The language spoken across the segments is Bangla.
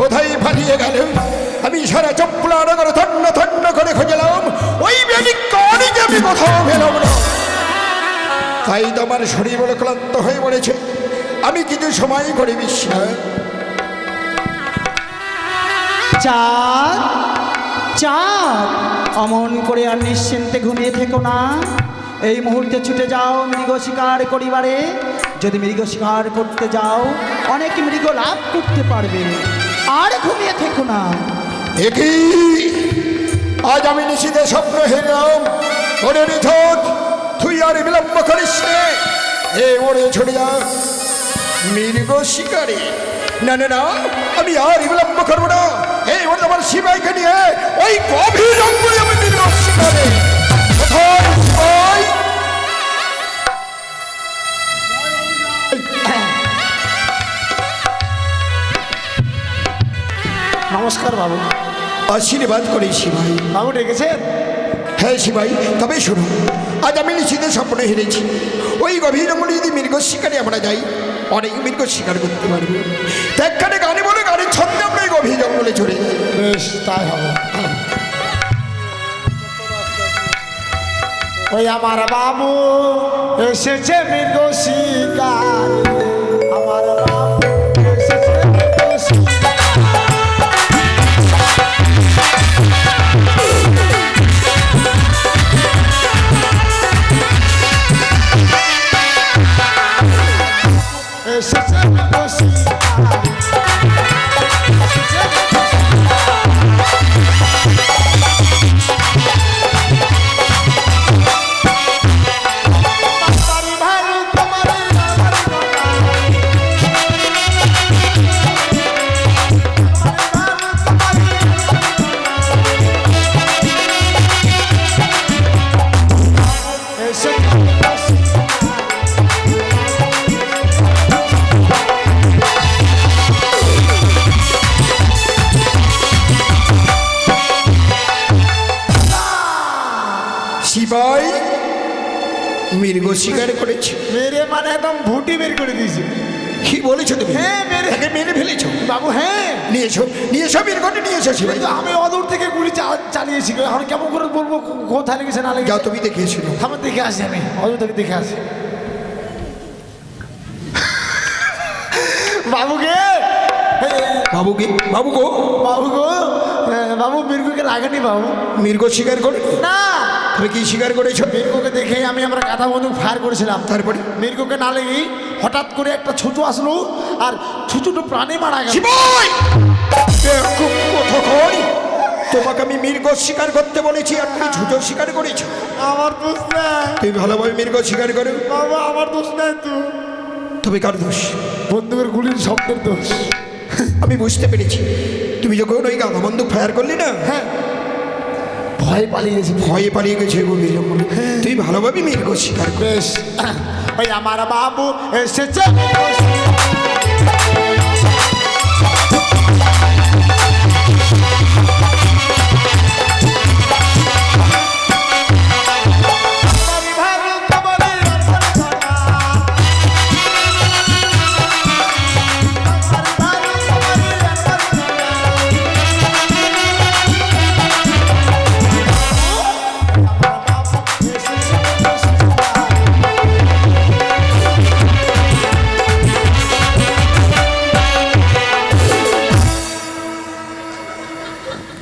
কোথায় পালিয়ে গেল আমি সারা চপ্পলা নগর ধন্য ধন্য করে খুঁজলাম। ওই বেবিককে আমি কোথাও পেলাম না। তাই তোমার শরীর বলে ক্লান্ত হয়ে পড়েছে। আমি কিছু সময় করে বিশ্বাস। চাঁদ চাঁদ, অমন করে আর নিশ্চিন্তে ঘুমিয়ে থেকো না। এই মুহূর্তে ছুটে যাও মৃগ শিকার করিবারে। যদি মৃগ শিকার করতে যাও, অনেক মৃগ লাভ করতে পারবে। আর ঘুমিয়ে থেকো না। একই আজ আমি নিশিতে স্বপ্ন হেরলাম ওরে নিথক তুই আর বিলম্ব করিস নে। এ ওরে ছড়ে যা মৃগ শিকারে। না না না, আমি আর বিলম্ব করব না। এই ওরে আমার শিবাইকে নিয়ে ওই গভীর জঙ্গলে আমি মৃগ শিকারে। নমস্কার বাবু। আশীর্বাদ করি শিবাই বাবু ডেকেছেন? হ্যাঁ শিবাই তবে শুনো আজ আমি নিশ্চিত স্বপ্ন হেরেছি। ওই গভীর জঙ্গলে যদি মৃগ শিকারে আমরা যাই অনেক মৃগ শিকার করতে পারব। একখানে গানে বলে গানের ছন্দে আমরা এই গভীর জঙ্গলে চলে যাই। বেশ তাই হবে। ওই আমার বাবু এসেছে মৃগ শিকার। আমার বাবু এসেছে মৃগ শিকার। এসেছে শিকার করেছে। মেরে মানে একদম ভুটি বের করে দিয়েছে কি বলেছ তুমি? হ্যাঁ, মেরে- তাকে মেরে ফেলেছো? বাবু হ্যাঁ নিয়ে এসো বের এসো মৃগটি নিয়ে এসো শিবাই আমি অদূর থেকে গুলি চা- চালিয়েছি এখন কেমন করে বলব কোথায় লেগেছে না লেগেছে তুমি দেখে এসো আমার দেখে আসি আমি অদূর থেকে দেখে আসি বাবুকে বাবু কি বাবু গো বাবু গো বাবু মির্গুকে লাগেনি বাবু মৃগ শিকার করে না তুমি কি শিকার করেছ? মির্গুকে দেখে আমি আমরা কাঁথা বন্দুক ফায়ার করেছিলাম। তারপরে? মির্গুকে না লেগেই হঠাৎ করে একটা ছুঁচু আসলো আর ছুঁচুটো প্রাণে মারা গেল। তোমাকে আমি মৃগ শিকার করতে বলেছি আর তুমি ঝুটো শিকার করেছ। আমার দোষ নাই। তুমি ভালোভাবে মৃগ শিকার করো। বাবা আমার দোষ নাই তো। তুমি কার দোষ? বন্দুকের গুলির শব্দের দোষ। আমি বুঝতে পেরেছি। তুমি যখন ওই গাঁদা বন্দুক ফায়ার করলি না হ্যাঁ। ভয় পালিয়ে গেছি ভয়ে পালিয়ে গেছে গো জঙ্গলে তুই ভালোভাবে মৃগ করছি করো বেশ। ওই আমার বাবু এসেছে।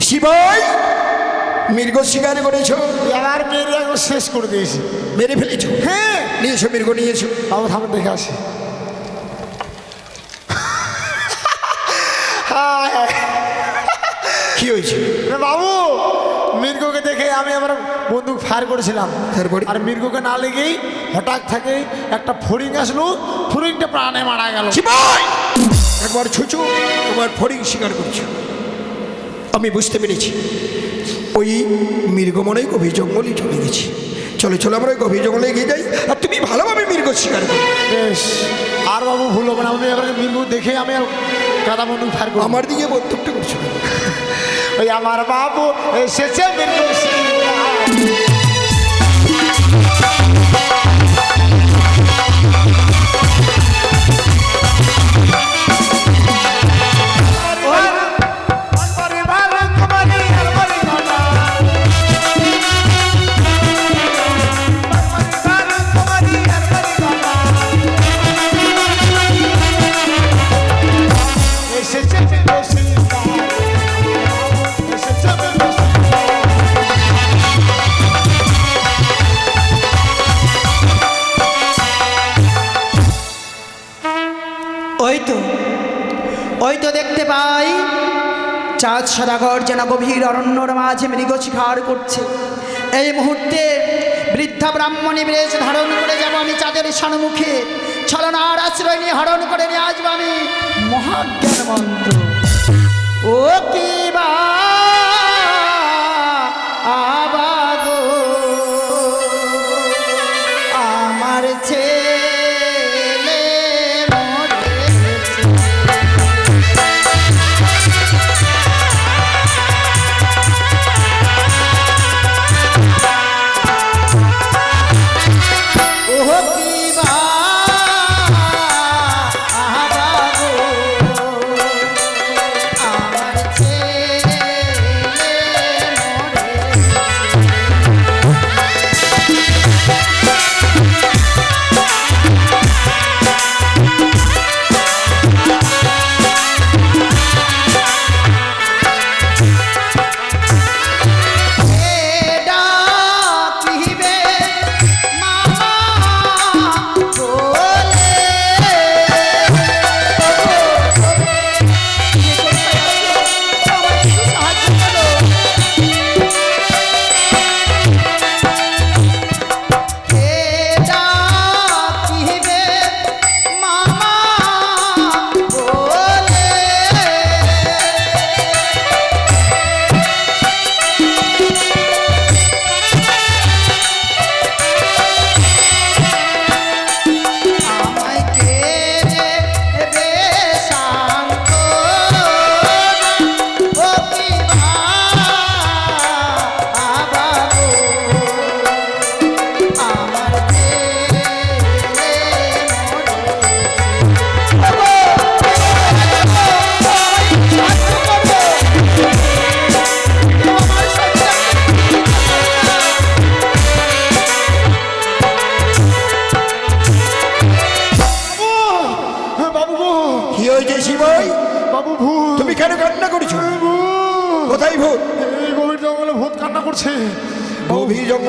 শিবাই মৃগ শিকার করেছ? এবার মেরে একবার শেষ করে দিয়েছি। মেরে ফেলেছো? হ্যাঁ। নিয়ে এসো মৃগ নিয়ে এসো বাবু থামেন দেখে আসি। কি হয়েছে? বাবু মির্গোকে দেখে আমি আমার বন্দুক ফায়ার করেছিলাম। তারপরে? আর মির্গোকে না লেগেই হঠাৎ থেকে একটা ফড়িং আসলো। ফড়িংটা প্রাণে মারা গেল। একবার ছুচু তোমার ফড়িং শিকার করছ। আমি বুঝতে পেরেছি। ওই মৃগমনেই গভীর জঙ্গলে চলে গেছি। চলে চলো আমরা ওই গভীর জঙ্গলে এগিয়ে যাই আর তুমি ভালোভাবে মৃগ শিকার করো। বেশ আর বাবু ভুল হবে না। আমি এবার মৃগ দেখে আমি আর কাদা বন্দুক থাকব করব আমার দিকে বন্দুকটা করছ ওই আমার বাবু এসেছে মৃগ সিংহ। ওই তো দেখতে পাই। চাঁদ সদাগর যেন গভীর অরণ্যর মাঝে মৃগ শিকার করছে। এই মুহূর্তে বৃদ্ধা ব্রাহ্মণী বেশ ধারণ করে যাব আমি চাঁদের সম্মুখে ছলনার আশ্রয় নিয়ে হরণ করে নিয়ে আসব আমি মহাজ্ঞান মন্ত্র ও কি বা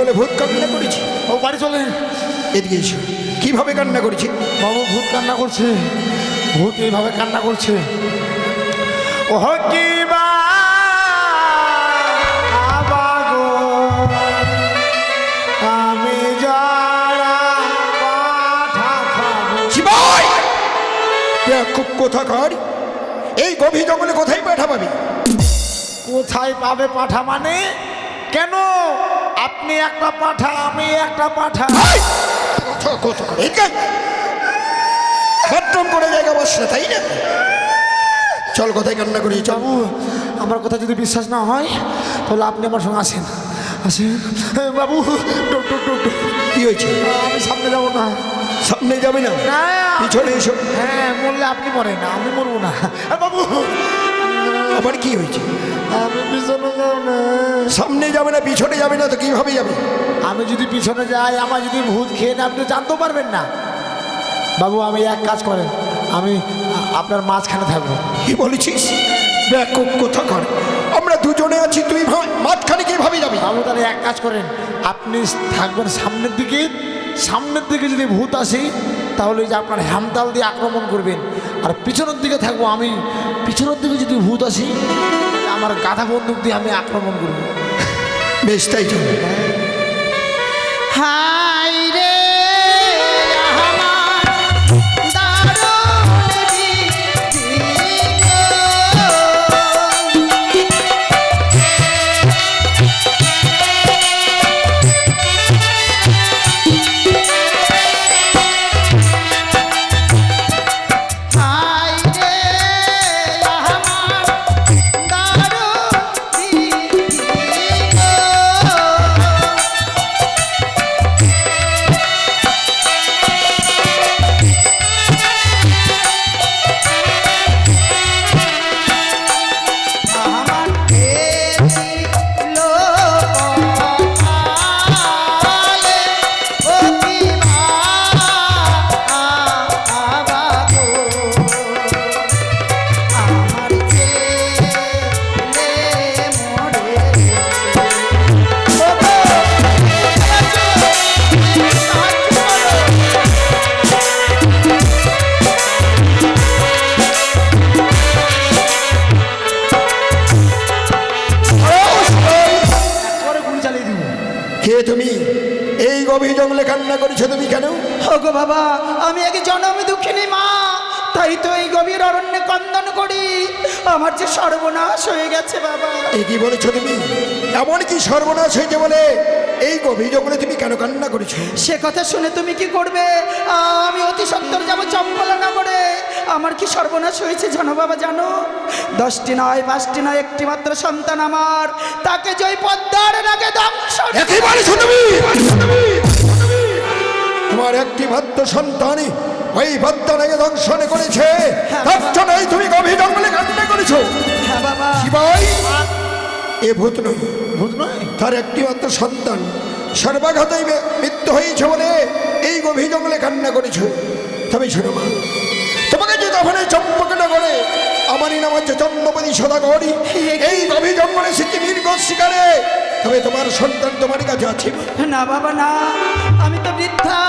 জঙ্গলে ভূত কান্না করেছি? ও বাড়ি চলে এদিকে এসো। কীভাবে কান্না করেছি? বাবু ভূত কান্না করছে। ভূত এইভাবে কান্না করছে। ও কি বা খুব কোথাকার? এই গভীর জঙ্গলে কোথায় পাঠা পাবি? কোথায় পাবে পাঠা মানে? কেন? আপনি একটা পাঠা আমি একটা পাঠা। বাথরুম করে জায়গা তাই না? চল কোথায় কান্না করি চল। আমার কথা যদি বিশ্বাস না হয় তাহলে আপনি আমার সঙ্গে আসেন। আসেন। বাবু। কি হয়েছে? আমি সামনে যাব না। সামনে যাবে না? পিছনে এসো। হ্যাঁ মরলে আপনি মরেন না আমি মরবো না। বাবু আবার কি হয়েছে? আমি পিছনে যাব না। সামনে যাবে না পিছনে যাবে না তো কীভাবে যাবে? আমি যদি পিছনে যাই আমার যদি ভূত খেয়ে না আপনি জানতেও পারবেন না। বাবু আমি এক কাজ করেন। আমি আপনার মাঝখানে থাকব। কি বলেছিস? কোথা কর আমরা দুজনে আছি তুই ভাই মাঝখানে কীভাবে যাবি? বাবু তাহলে এক কাজ করেন। আপনি থাকবেন সামনের দিকে। সামনের দিকে যদি ভূত আসে তাহলে ওই যে আপনার হ্যামতাল দিয়ে আক্রমণ করবেন। আর পিছনের দিকে থাকব আমি। পিছনের দিকে যদি ভূত আসি আমার গাধা বন্দুক দিয়ে আমি আক্রমণ করব। বেশ তাই চলবে হাই রে! আমার যে সর্বনাশ হয়ে গেছে বাবা। এ কি বলেছ তুমি? এমন কি সর্বনাশ হয়েছে বলে? এই গভীর জঙ্গলে তুমি কেন কান্না করেছ? সে কথা শুনে তুমি কি করবে? আমি অতি সত্তর যাব চম্পলা নগরে। আমার কি সর্বনাশ হয়েছে জানো বাবা জানো? দশটি নয় পাঁচটি নয় একটি মাত্র সন্তান আমার। তাকে জয় পদ্মার নাগে ধ্বংস তুমি? তোমার একটি মাত্র সন্তানই ওই পদ্মাকে দংশন করেছে। তার জন্যই তুমি গভীর জঙ্গলে কান্না করেছ। হ্যাঁ বাবা। শিবাই এ ভূত নয়। ভূত নয়? তার একটি মাত্র সন্তান। সর্বাঘাতেই মৃত্যু হয়েছে বলে এই গভীর জঙ্গলে কান্না করেছ। তবে শোনো মা তোমাকে যে তখন চম্পক করে আমারই নাম হচ্ছে চন্দ্রপতি সদাগরি। এই গভীর জঙ্গলে সিকিমির গোস শিকারে। তবে তোমার সন্তান তোমার কাছে আছে না বাবা না। আমি তো বৃদ্ধা।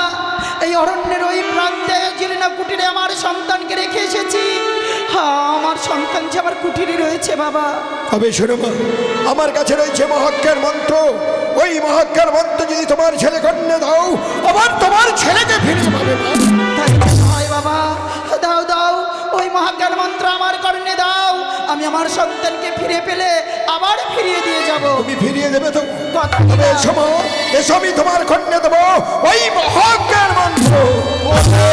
এই অরণ্যের ওই প্রান্তে জিলিনা কুটিরে আমার সন্তানকে রেখে এসেছি হ্যাঁ আমার সন্তান যে আমার কুটিরে রয়েছে বাবা। তবে শোনো আমার কাছে রয়েছে মহাজ্ঞার মন্ত্র। ওই মহাজ্ঞার মন্ত্র যদি তোমার ছেলে কন্যা দাও আবার তোমার ছেলেকে ফিরে পাবে বাবা। দাও দাও ওই মহাজ্ঞান মন্ত্র আমার কর্ণে দাও। আমি আমার সন্তানকে ফিরে পেলে আবার ফিরিয়ে দিয়ে যাব। তুমি ফিরিয়ে দেবে তো। কথা তবে। এসো এসো আমি তোমার কন্যা দেবো। ওই মহাজ্ঞান মন্ত্র ওরে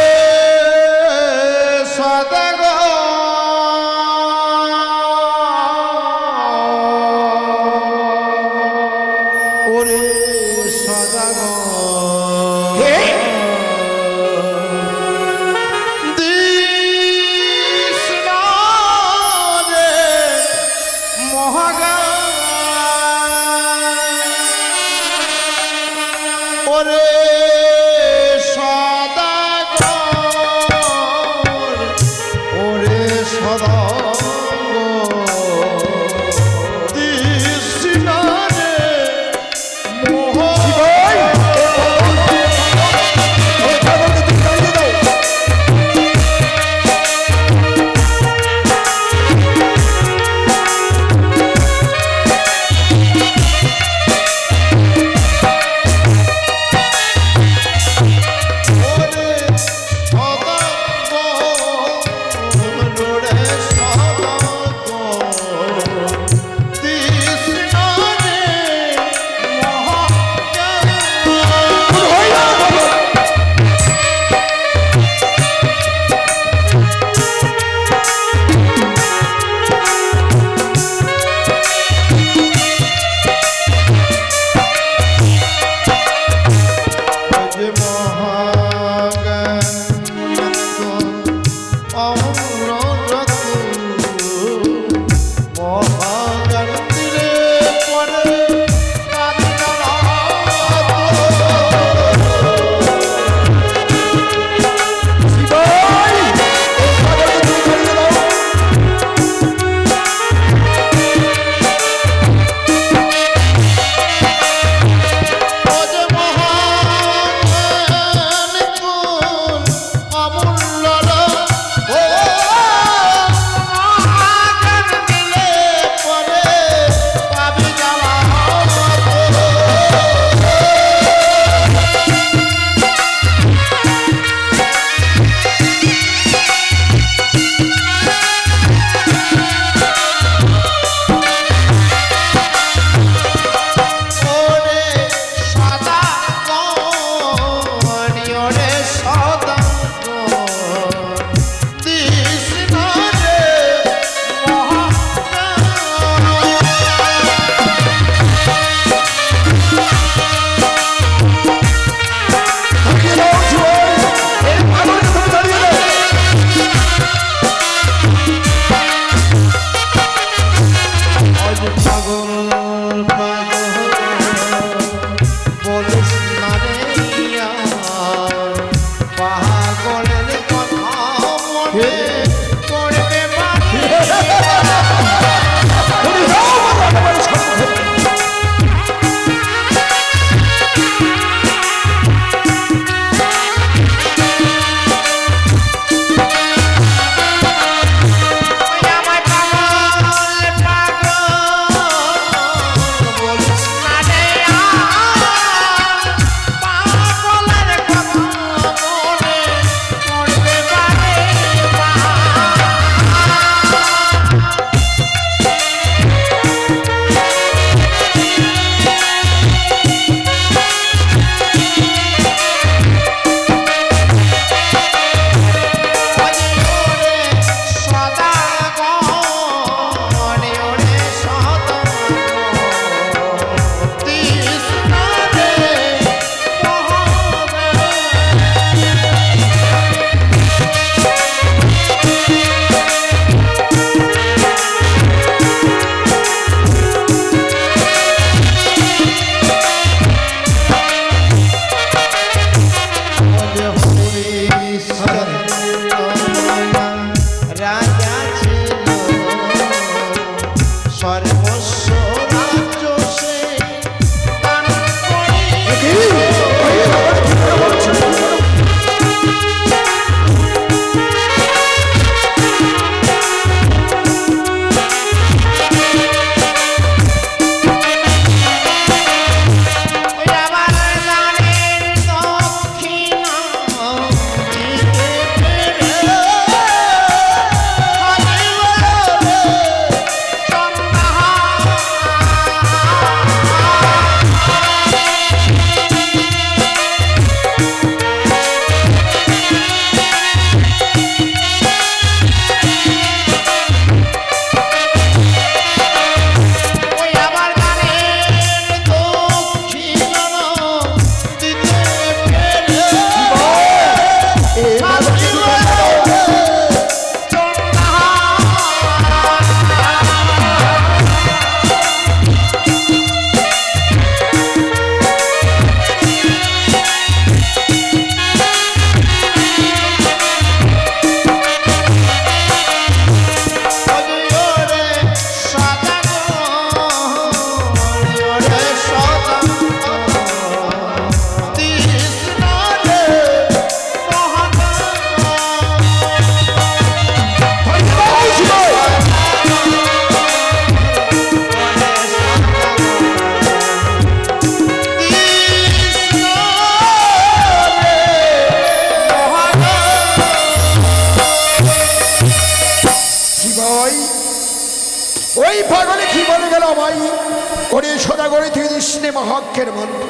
ওরে সদা করে তুই দিসনে মহাজ্ঞের মন্ত্র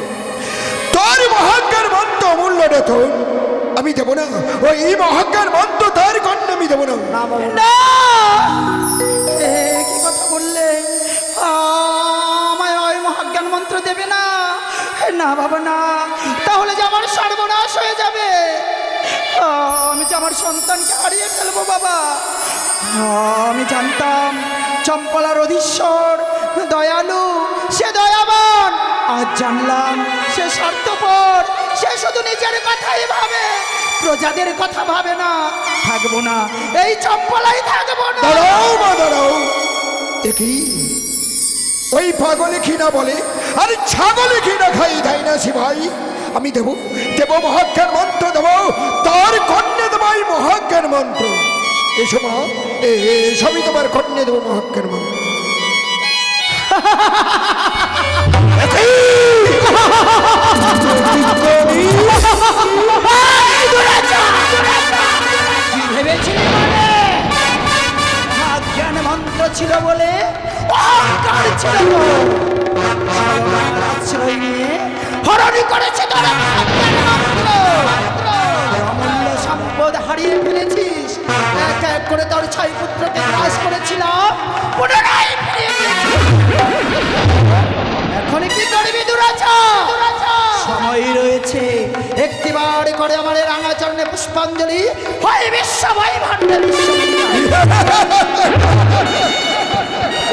তোর মহাজ্ঞের মন্ত্র অমূল্য রতন আমি দেবো না। ওই মহাজ্ঞের মন্ত্র তার কন্যা আমি দেবো না। কি কথা বললে? আমায় ওই মহাজ্ঞান মন্ত্র দেবে না? না বাবা না। তাহলে যে আমার সর্বনাশ হয়ে যাবে। আমি যে আমার সন্তানকে হারিয়ে ফেলব বাবা। আমি জানতাম চম্পলার অধীশ্বর, দয়ালু, সে দয়াবান। আজ জানলাম সে স্বার্থপর, সে শুধু নিজের কথাই ভাবে, প্রজাদের কথা ভাবে না, থাকব না, এই চম্পলাই থাকব না। দাঁড়াও দেখি ওই পাগলে না বলে, আরে ছাগলে না খাই তাই না সে ভাই আমি দেবো দেবো মহাজ্ঞান মন্ত্র দেবো, তার কন্যা দেবো এই মহাজ্ঞান মন্ত্র। এসো মা। সবই তোমার কন্যা দেবো জ্ঞান মন্ত্র ছিল বলে অহংকার ছিল আশ্রয় নিয়ে হরণি করেছে তোরা। সম্পদ হারিয়ে এক করে তোর ছয় পুত্রকে গ্রাস করেছিলাম। এখন কি করবি সময় রয়েছে। করে আমার রাঙা চরণে পুষ্পাঞ্জলি। হয়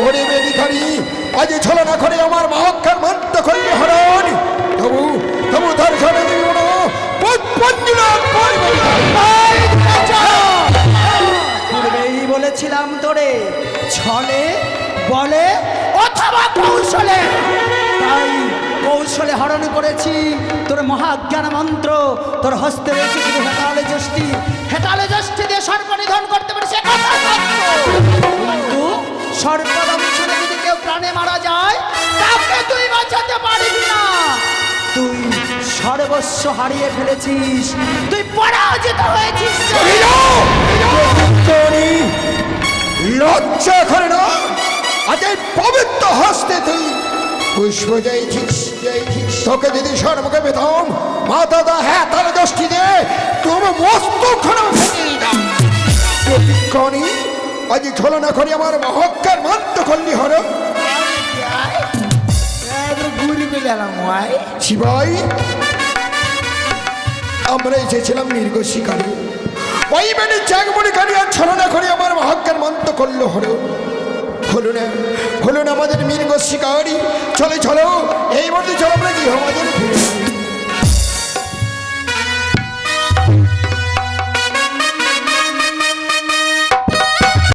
ওরে বেদিখানি আজ ছলনা করে আমার মহাজ্ঞান মন্ত্র করলে হরণ। তবু তবু দিব না। বলেছিলাম তোরে। ছলে বলে অথবা কৌশলে। তাই কৌশলে হরণ করেছি। তোর মহাজ্ঞান মন্ত্র তোর হস্তে রয়েছে শুধু হেতালে যষ্টি। হেতালে যষ্টি দিয়ে করতে পারে সে কথা কিন্তু সর্পদংশনে যদি কেউ প্রাণে মারা যায় তাকে তুই বাঁচাতে পারবি না। তুই সর্বস্ব হারিয়ে ফেলেছিস। তুই পরাজিত হয়েছিস। লজ্জা করে না আজ এই পবিত্র হস্তে তুই পুষ্প যাইছিস তোকে যদি সর্বকে পেতাম মাথা দা হ্যাঁ তার দশটি দে তোমার মস্তক খানা ফেলে দিতাম প্রতিক্ষণই আজ আমার মহক্কার মান্ত করলি শিবাই আমরা এসেছিলাম মৃগ শিকারী মানে জাগমণি কালী আর ছলনা করে আমার মহাজ্ঞান মন্ত করল, হলো হলো না হলো না আমাদের মৃগ কাহারি চলে, চলো, এই মধ্যে চলো, আমরা কি আমাদের।